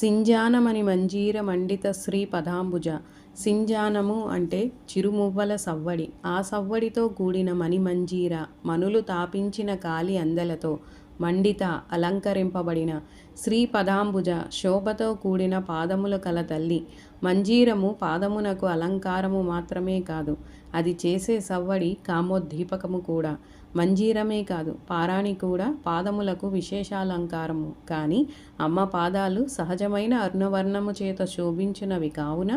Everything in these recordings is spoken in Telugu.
సింజానమని మంజీర మండిత శ్రీ పదాంబుజ. సింజానము అంటే చిరుమువ్వల సవ్వడి. ఆ సవ్వడితో కూడిన మణిమంజీర మనులు తాపించిన కాలి అందలతో మండిత అలంకరింపబడిన శ్రీ పదాంబుజ శోభతో కూడిన పాదముల కల తల్లి. మంజీరము పాదమునకు అలంకారము మాత్రమే కాదు అది చేసే సవ్వడి కామోద్దీపకము కూడా. మంజీరమే కాదు పారాణి కూడా పాదములకు విశేషాలంకారము. కానీ అమ్మ పాదాలు సహజమైన అరుణవర్ణము చేత శోభించినవి కావున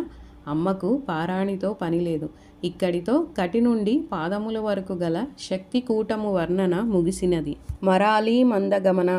అమ్మకు పారాణితో పనిలేదు ఇక్కడితో కటి నుండి పాదముల వరకు గల శక్తి కూటము వర్ణన ముగిసినది. మరాలి మందగమన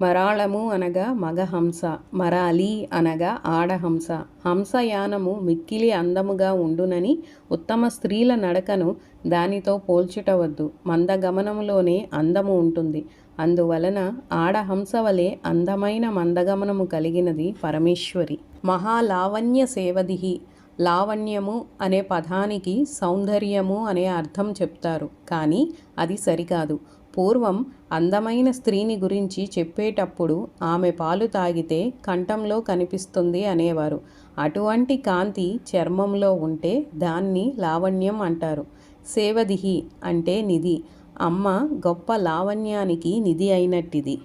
మరాళము అనగా మగహంస మరాలి అనగా ఆడహంస. హంసయానము మిక్కిలి అందముగా ఉండునని ఉత్తమ స్త్రీల నడకను దానితో పోల్చుటవద్దు. మందగమనములోనే అందము ఉంటుంది. అందువలన ఆడహంస వలె అందమైన మందగమనము కలిగినది పరమేశ్వరి. మహాలావణ్య సేవదిహి లావణ్యము అనే పదానికి సౌందర్యము అనే అర్థం చెప్తారు. కానీ అది సరికాదు. పూర్వం అందమైన స్త్రీని గురించి చెప్పేటప్పుడు ఆమె పాలు తాగితే కంఠంలో కనిపిస్తుంది అనేవారు. అటువంటి కాంతి చర్మంలో ఉంటే దాన్ని లావణ్యం అంటారు. సేవదిహి అంటే నిధి. అమ్మ గొప్ప లావణ్యానికి నిధి అయినట్టిది.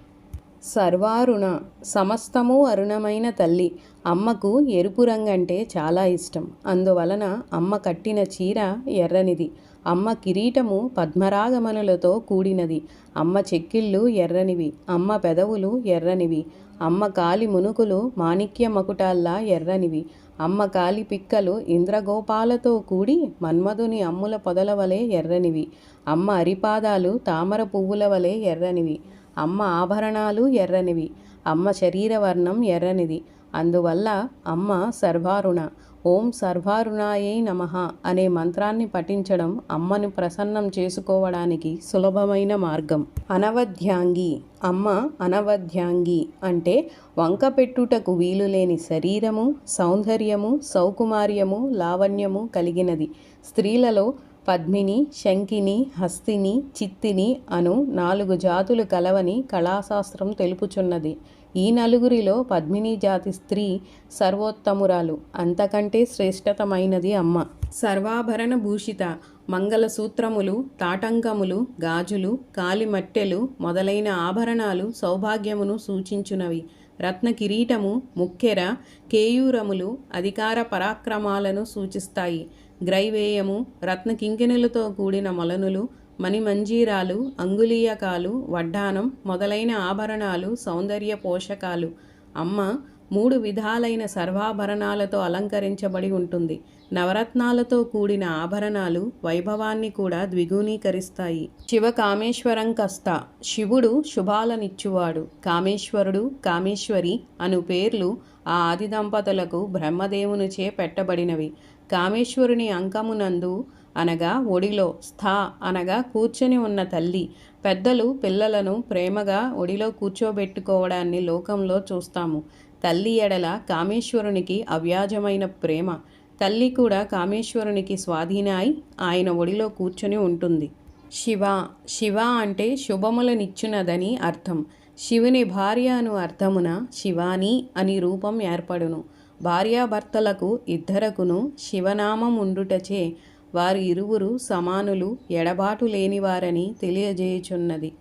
సర్వారుణ సమస్తము అరుణమైన తల్లి. అమ్మకు ఎరుపు రంగంటే చాలా ఇష్టం. అందువలన అమ్మ కట్టిన చీర ఎర్రనిది అమ్మ కిరీటము పద్మరాగమనులతో కూడినది. అమ్మ చెక్కిళ్ళు ఎర్రనివి అమ్మ పెదవులు ఎర్రనివి అమ్మ కాలి మునుకులు మాణిక్య మకుటాల్లా ఎర్రనివి అమ్మ కాలి పిక్కలు ఇంద్రగోపాలతో కూడి మన్మధుని అమ్ముల పొదల వలె ఎర్రనివి అమ్మ అరిపాదాలు తామర పువ్వుల వలె ఎర్రనివి అమ్మ ఆభరణాలు ఎర్రనివి అమ్మ శరీరవర్ణం ఎర్రనిది. అందువల్ల అమ్మ సర్వారుణ. ఓం సర్వారుణాయే నమ అనే మంత్రాన్ని పఠించడం అమ్మను ప్రసన్నం చేసుకోవడానికి సులభమైన మార్గం. అనవధ్యాంగి అమ్మ అనవధ్యాంగి అంటే వంక పెట్టుటకు వీలులేని శరీరము సౌందర్యము సౌకుమార్యము లావణ్యము కలిగినది. స్త్రీలలో పద్మిని శంకిని హస్తిని చిత్తిని అను నాలుగు జాతులు కలవని కళాశాస్త్రం తెలుపుచున్నది. ఈ నలుగురిలో పద్మిని జాతి స్త్రీ సర్వోత్తమురాలు. అంతకంటే శ్రేష్టతమైనది అమ్మ. సర్వాభరణ భూషిత. మంగళసూత్రములు తాటంకములు గాజులు కాలిమట్టెలు మొదలైన ఆభరణాలు సౌభాగ్యమును సూచించునవి. రత్న కిరీటము ముక్కెర కేయూరములు అధికార పరాక్రమాలను సూచిస్తాయి. గ్రైవేయము రత్న కింకిణులతో కూడిన మొలనులు మణిమంజీరాలు అంగుళీయకాలు వడ్డానం మొదలైన ఆభరణాలు సౌందర్య పోషకాలు. అమ్మ మూడు విధాలైన సర్వాభరణాలతో అలంకరించబడి ఉంటుంది. నవరత్నాలతో కూడిన ఆభరణాలు వైభవాన్ని కూడా ద్విగుణీకరిస్తాయి. శివ కామేశ్వరం కస్త. శివుడు శుభాలనిచ్చువాడు. కామేశ్వరుడు కామేశ్వరి అను పేర్లు ఆ ఆది దంపతులకు బ్రహ్మదేవునిచే పెట్టబడినవి. కామేశ్వరుని అంకమునందు అనగా ఒడిలో స్థా అనగా కూర్చొని ఉన్న తల్లి. పెద్దలు పిల్లలను ప్రేమగా ఒడిలో కూర్చోబెట్టుకోవడాన్ని లోకంలో చూస్తాము. తల్లి ఎడల కామేశ్వరునికి అవ్యాజమైన ప్రేమ. తల్లి కూడా కామేశ్వరునికి స్వాధీనాయి. ఆయన ఒడిలో కూర్చొని ఉంటుంది. శివ శివ అంటే శుభములనిచ్చునదని అర్థం. శివుని భార్య అను అర్థమున శివాని అని రూపం ఏర్పడును. భార్యాభర్తలకు ఇద్దరకును శివనామం ఉండుటచే వారి ఇరువురు సమానులు ఎడబాటు లేనివారని తెలియజేయుచున్నది.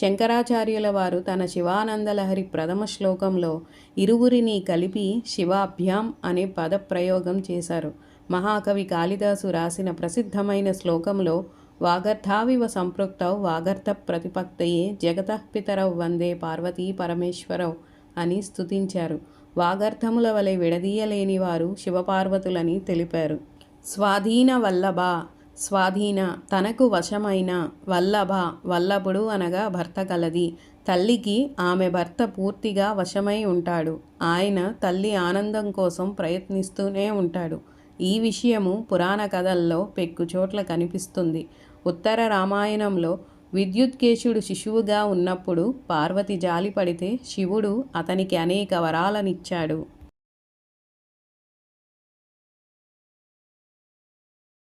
శంకరాచార్యుల వారు తన శివానందలహరి ప్రథమ శ్లోకంలో ఇరువురిని కలిపి శివాభ్యాం అనే పద ప్రయోగం చేశారు. మహాకవి కాళిదాసు రాసిన ప్రసిద్ధమైన శ్లోకంలో వాగర్థావివ సంపృక్తౌ వాగర్థ ప్రతిపక్తయే జగతఃపితరౌ వందే పార్వతీ పరమేశ్వరౌ అని స్తుతించారు. వాగర్థముల వలె విడదీయలేని వారు శివపార్వతులని తెలిపారు. స్వాధీన వల్లభ స్వాధీన తనకు వశమైన వల్లభ వల్లభుడు అనగా భర్త కలది తల్లికి ఆమె భర్త పూర్తిగా వశమై ఉంటాడు. ఆయన తల్లి ఆనందం కోసం ప్రయత్నిస్తూనే ఉంటాడు. ఈ విషయము పురాణ కథల్లో పెక్కుచోట్ల కనిపిస్తుంది. ఉత్తర రామాయణంలో విద్యుత్కేశుడు శిశువుగా ఉన్నప్పుడు పార్వతి జాలిపడితే శివుడు అతనికి అనేక వరాలనిచ్చాడు.